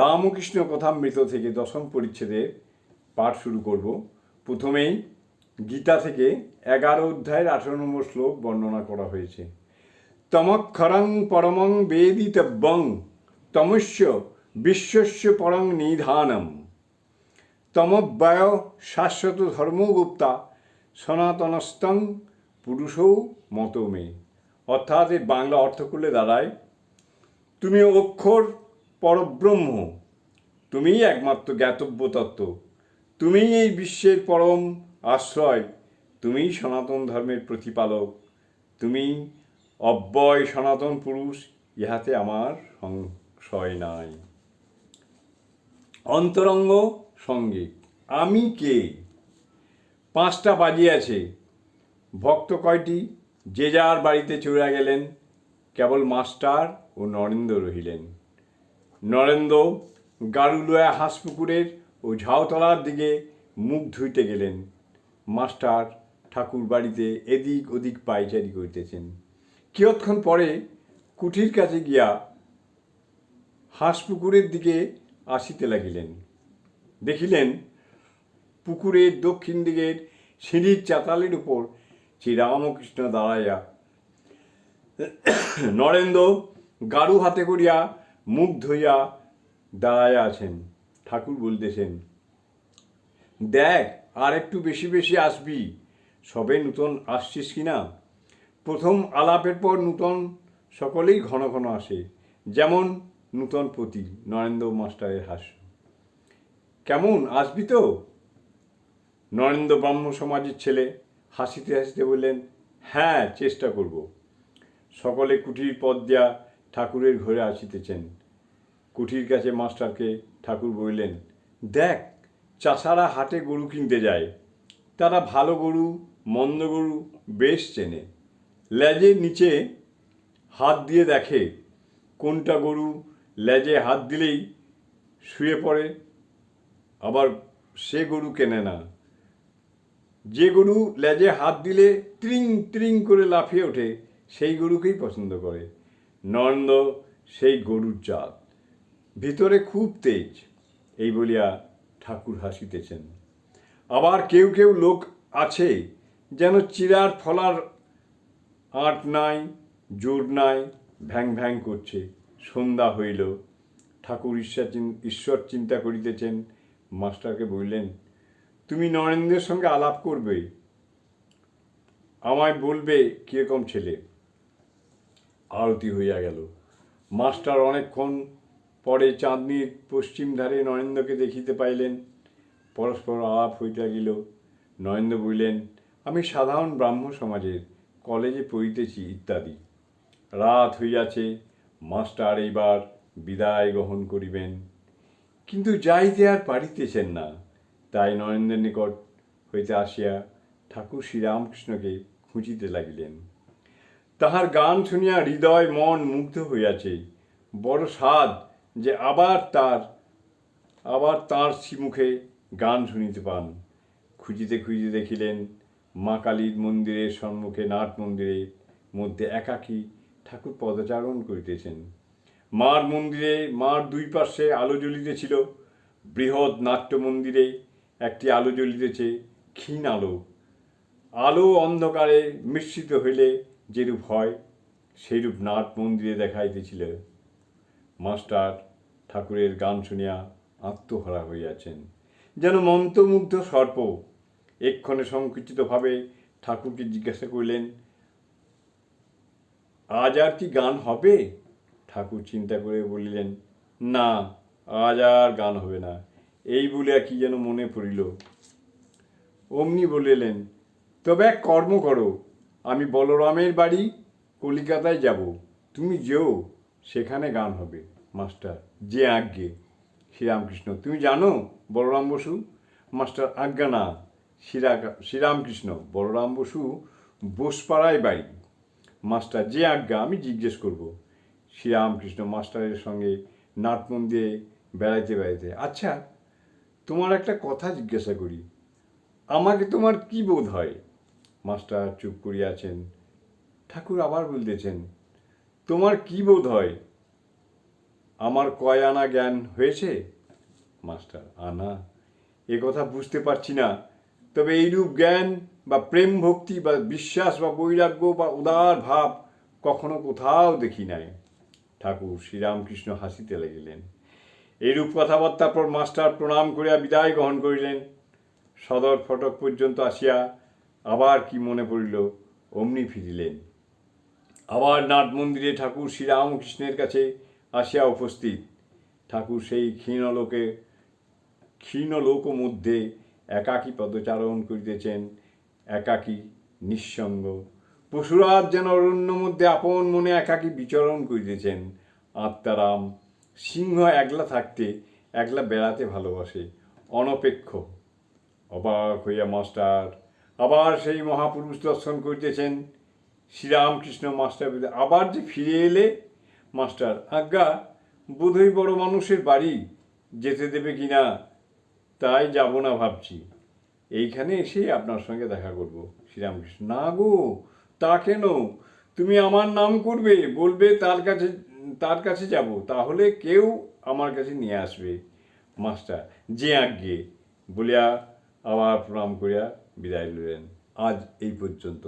রামকৃষ্ণ কথামৃত থেকে দশম পরিচ্ছেদে পাঠ শুরু করব। প্রথমেই গীতা থেকে এগারো অধ্যায়ের আঠারো নম্বর শ্লোক বর্ণনা করা হয়েছে। তমক্ষরং পরমং বেদিতব্যং তমস্য বিশ্বস্য পরং নিধানম। তমব্যয় শাশ্বত ধর্মগুপ্তা সনাতনস্তং পুরুষও মতমে। অর্থাৎ বাংলা অর্থ করলে দাঁড়ায়, তুমি অক্ষর পরব্রহ্ম। তুমিই একমাত্র জ্ঞাতব্য তত্ত্ব তুমিই এই বিশ্বের পরম আশ্রয়। তুমিই সনাতন ধর্মের প্রতিপালক। তুমি অব্যয় সনাতন পুরুষ, ইহাতে আমার সংশয় নাই। অন্তরঙ্গ সংগীত আমি কে? পাঁচটা বাজিয়াছে। ভক্ত কয়টি? যে যার বাড়িতে চড়া গেলেন, কেবল মাস্টার ও নরেন্দ্র রহিলেন। নরেন্দ্র গারুলোয়া হাঁসপুকুরের ও ঝাউতলার দিকে মুখ ধুইতে গেলেন। মাস্টার ঠাকুর বাড়িতে এদিক ওদিক পাইচারি করিতেছেন। কিয়ৎক্ষণ পরে কুঠির কাছে গিয়া হাঁসপুকুরের দিকে আসিতে লাগিলেন। দেখিলেন পুকুরের দক্ষিণ দিকের সিঁড়ির চাতালের উপর শ্রীরামকৃষ্ণ দাঁড়াইয়া। নরেন্দ্র গাড়ু হাতে করিয়া মুখ ধুইয়া দাঁড়াইয়া আছেন, ঠাকুর বলতেছেন, দেখ, আর একটু বেশি বেশি আসবি, সবে নূতন আসছিস কি না? প্রথম আলাপের পর নূতন সকলেই ঘন ঘন আসে, যেমন নূতন পতি, নরেন্দ্র মাস্টারের হাস্য। কেমন, আসবি তো? নরেন্দ্র ব্রাহ্ম সমাজের ছেলে হাসিতে হাসিতে বললেন হ্যাঁ চেষ্টা করব। সকলে কুটির পদ দিয়া ঠাকুরের ঘরে আসিতেছেন। কুঠির কাছে মাস্টারকে ঠাকুর বললেন, দেখ, চাষারা হাটে গরু কিনতে যায়। তারা ভালো গরু, মন্দ গরু বেশ চেনে। লেজের নিচে হাত দিয়ে দেখে, কোনটা গরু লেজে হাত দিলেই শুয়ে পড়ে, আবার সে গরু কেনে না। যে গরু লেজে হাত দিলে ত্রিং ত্রিং করে লাফিয়ে ওঠে, সেই গরুকেই পছন্দ করে। নন্দ, সেই গরুর জাত। ভিতরে খুব তেজ, এই বলিয়া ঠাকুর হাসিতেছেন। আবার কেউ কেউ লোক আছে যেন চিরার ফলার আট নাই, জোর নাই, ভ্যাং ভ্যাং করছে। সন্ধ্যা হইল, ঠাকুর ঈশ্বর ঈশ্বর চিন্তা করিতেছেন। মাস্টারকে বললেন, তুমি নরেন্দ্রের সঙ্গে আলাপ করবে। আমায় বলবে কীরকম ছেলে? আরতি হইয়া গেল। মাস্টার অনেকক্ষণ পরে চাঁদনির পশ্চিম ধারে নরেন্দ্রকে দেখিতে পাইলেন। পরস্পর আলাপ হইতে লাগিল। নরেন্দ্র বলিলেন, আমি সাধারণ ব্রাহ্ম সমাজের কলেজে পড়িতেছি ইত্যাদি। রাত হইয়াছে, মাস্টার এইবার বিদায় গ্রহণ করিবেন। কিন্তু যাইতে আর পারিতেছেন না তাই নরেন্দ্রের নিকট হইতে আসিয়া ঠাকুর শ্রীরামকৃষ্ণকে খুঁজিতে লাগিলেন। তাহার গান শুনিয়া হৃদয় মন মুগ্ধ হইয়াছে। বড় স্বাদ যে আবার তার, আবার তাঁর মুখে গান শুনিতে পান। খুঁজিতে খুঁজিতে দেখিলেন মা কালীর মন্দিরের সম্মুখে নাট মন্দিরের মধ্যে একাকী ঠাকুর পদচারণ করিতেছেন। মার মন্দিরে, মার দুই পার্শ্বে আলো জ্বলিতেছিল। বৃহৎ নাট্য মন্দিরে একটি আলো জ্বলিতেছে ক্ষীণ আলো। আলো অন্ধকারে মিশ্রিত হইলে যেরূপ হয়, সেইরূপ নাট মন্দিরে দেখাইতেছিল। মাস্টার ঠাকুরের গান শুনিয়া আত্মহারা হইয়াছেন। যেন মন্ত্রমুগ্ধ সর্প এক্ষণে সংকুচিতভাবে ঠাকুরকে জিজ্ঞাসা করিলেন, আজ আর কি গান হবে? ঠাকুর চিন্তা করে বলিলেন, না, আজ আর গান হবে না। এই বলিয়া কি যেন মনে পড়িল? অমনি বলিলেন, তবে এক কর্ম করো। আমি বলরামের বাড়ি কলিকাতায় যাব। তুমি যেও, সেখানে গান হবে, মাস্টার। যে আজ্ঞে। শ্রীরামকৃষ্ণ, তুমি জানো বলরাম বসু? মাস্টার আজ্ঞা না শ্রীরা, শ্রীরামকৃষ্ণ, বলরাম বসু বোসপাড়ায় বাড়ি। মাস্টার, যে আজ্ঞা, আমি জিজ্ঞেস করব। শ্রীরামকৃষ্ণ মাস্টারের সঙ্গে নাট দিয়ে বেড়াইতে বেড়াইতে আচ্ছা তোমার একটা কথা জিজ্ঞাসা করি। আমাকে তোমার কি বোধ হয়? মাস্টার, চুপ করিয়াছেন। ঠাকুর আবার বলতেছেন, তোমার কি বোধ হয়? আমার কয় আনা জ্ঞান হয়েছে? মাস্টার, আনা? এ কথা বুঝতে পারছি না। তবে এইরূপ জ্ঞান বা প্রেম ভক্তি বা বিশ্বাস বা বৈরাগ্য বা উদার ভাব কখনো কোথাও দেখি নাই। ঠাকুর শ্রীরামকৃষ্ণ হাসিতে লাগিলেন। এইরূপ কথাবার্তার পর মাস্টার প্রণাম করিয়া বিদায় গ্রহণ করিলেন। সদর ফটক পর্যন্ত আসিয়া আবার কি মনে পড়িল, অমনি ফিরিলেন। আবার নাট মন্দিরে ঠাকুর শ্রীরামকৃষ্ণের কাছে আসিয়া উপস্থিত। ঠাকুর সেই ক্ষীণলোকে ক্ষীণলোক মধ্যে একাকী পদচারণ করিতেছেন, একাকী নিঃসঙ্গ। পশুরাজ যেন অরণ্য মধ্যে আপন মনে একাকী বিচরণ করিতেছেন। আত্মারাম সিংহ একলা থাকতে, একলা বেড়াতে ভালোবাসে, অনপেক্ষ। অবাক হইয়া মাস্টার আবার সেই মহাপুরুষ দর্শন করিতেছেন শ্রীরামকৃষ্ণ মাস্টার আবার যে ফিরে এলে মাস্টার, আজ্ঞা, বোধহয় বড় মানুষের বাড়ি যেতে দেবে কি না, তাই যাব না ভাবছি। এইখানে এসে আপনার সঙ্গে দেখা করব শ্রীরামকৃষ্ণ। না গো, তা কেন? তুমি আমার নাম করবে, বলবে তার কাছে তার কাছে যাব, তাহলে কেউ আমার কাছে নিয়ে আসবে। মাস্টার, যে আজ্ঞে, বলিয়া আবার প্রণাম করিয়া বিদায় নিলেন। আজ এই পর্যন্ত।